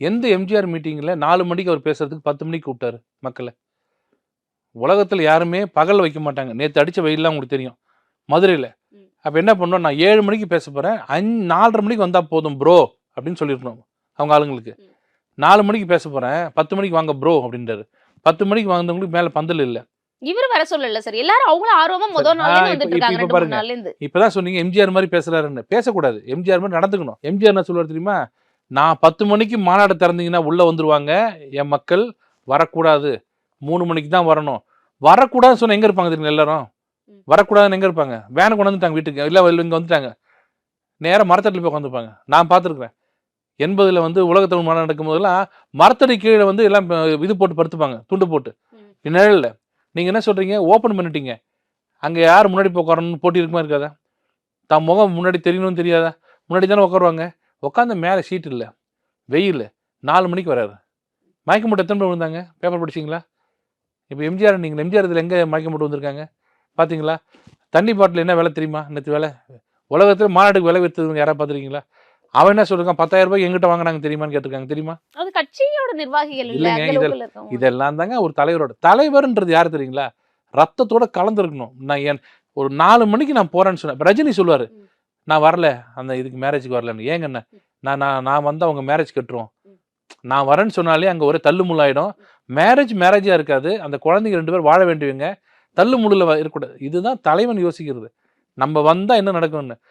எந்த எம்ஜிஆர் மீட்டிங்கில் நாலு மணிக்கு அவர் பேசுறதுக்கு பத்து மணிக்கு கூப்பிட்டாரு மக்களை. உலகத்தில் யாருமே பகல் வைக்க மாட்டாங்க. நேற்று அடித்த வெயில்லாம் உங்களுக்கு தெரியும். மதுரையில். அப்போ என்ன பண்ணோம்? நான் ஏழு மணிக்கு பேச போகிறேன் அஞ்சு நாலரை மணிக்கு வந்தால் போதும் ப்ரோ அப்படின்னு சொல்லியிருக்கணும் அவங்க ஆளுங்களுக்கு. நாலு மணிக்கு பேச போகிறேன் பத்து மணிக்கு வாங்க ப்ரோ அப்படின்றாரு. பத்து மணிக்கு வாங்கினவங்களுக்கு மேலே பந்தல் இல்லை. இவர் வர சொல்லல சார். எல்லாரும் அவங்களும் ஆர்வமா முதல் நாள்ல வந்துட்டு இருக்காங்க ரெண்டு மூணு பாருங்க. நாள்ல இருந்து. இப்பதான் சொன்னீங்க எம்ஜிஆர் மாதிரி பேசுறாருன்னு. பேசக்கூடாது. எம்ஜிஆர் மாதிரி நடந்துக்கணும். எம்ஜிஆர் என்ன சொல்லுவார் தெரியுமா? நான் பத்து மணிக்கு மாநாடு திறந்தீங்கன்னா உள்ள வந்துருவாங்க. என் மக்கள் வரக்கூடாது. மூணு மணிக்கு தான் வரணும். வரக்கூடாதுன்னு சொன்னா எங்க இருப்பாங்க தெரியுங்க எல்லாரும். வரக்கூடாதுன்னு எங்க இருப்பாங்க? வேனை கொண்டு வந்துட்டாங்க வீட்டுக்கு. இல்ல இங்க வந்துட்டாங்க. நேரா மரத்தடியில் போய் உட்காந்துருப்பாங்க நான் பார்த்துருக்கேன் எண்பதுல வந்து உலகத்தமிழ் மாநாடு நடக்கும் போதெல்லாம் மரத்தடி கீழே வந்து எல்லாம் இது போட்டு படுத்துப்பாங்க. துண்டு போட்டு. நிழல்ல நீங்க என்ன சொல்றீங்க? ஓப்பன் பண்ணிட்டீங்க. அங்க யார் முன்னாடி போய் உட்காரணும்னு போட்டி இருக்குமா இருக்காதா? தான் முகம் முன்னாடி தெரியணும்னு தெரியாதா? முன்னாடி தானே உட்காருவாங்க உட்காந்து மேலே ஷீட் இல்லை. வெயில். நாலு மணிக்கு வராரு. மயக்கம் போட்டு எத்தனை விழுந்தாங்க? பேப்பர் படிச்சீங்களா? இப்போ எம்ஜிஆர் நீங்கள் எம்ஜிஆர் இதில் எங்கே மயக்கம் போட்டு வந்திருக்காங்க? பார்த்தீங்களா தண்ணி பாட்டில் என்ன விலை தெரியுமா? நேற்று விலை? உலகத்தில் மாநாட்டுக்கு விலை விற்றுங்க யாராவது பார்த்துருக்கீங்களா அவன் என்ன சொல்லிருக்கான்? பத்தாயிரம் ரூபாய் எங்கிட்ட வாங்கினாங்க தெரியுமான்னு கேட்டிருக்காங்க. தெரியுமா? அது கட்சியோட நிர்வாகிகள் இல்லைங்க. இதெல்லாம் தாங்க ஒரு தலைவரோட. தலைவர்ன்றது யார் தெரியுங்களா? ரத்தத்தோட கலந்துருக்கணும். நான் என் ஒரு நாலு மணிக்கு நான் போறேன்னு சொன்னேன். ரஜினி சொல்லுவாரு. நான் வரல. அந்த இதுக்கு மேரேஜுக்கு வரலன்னு. ஏங்க என்ன? நான் நான் நான் வந்து அவங்க மேரேஜ் கட்டுறோம் ம். நான் வரேன்னு சொன்னாலே அங்க ஒரே தள்ளு முள்ளாயிடும். மேரேஜ் மேரேஜா இருக்காது. அந்த குழந்தைங்க ரெண்டு பேர் வாழ வேண்டியவங்க. தள்ளு முள்ளுல இருக்கக்கூடாது. இதுதான் தலைவன் யோசிக்கிறது. நம்ம வந்தா என்ன நடக்கும்னு?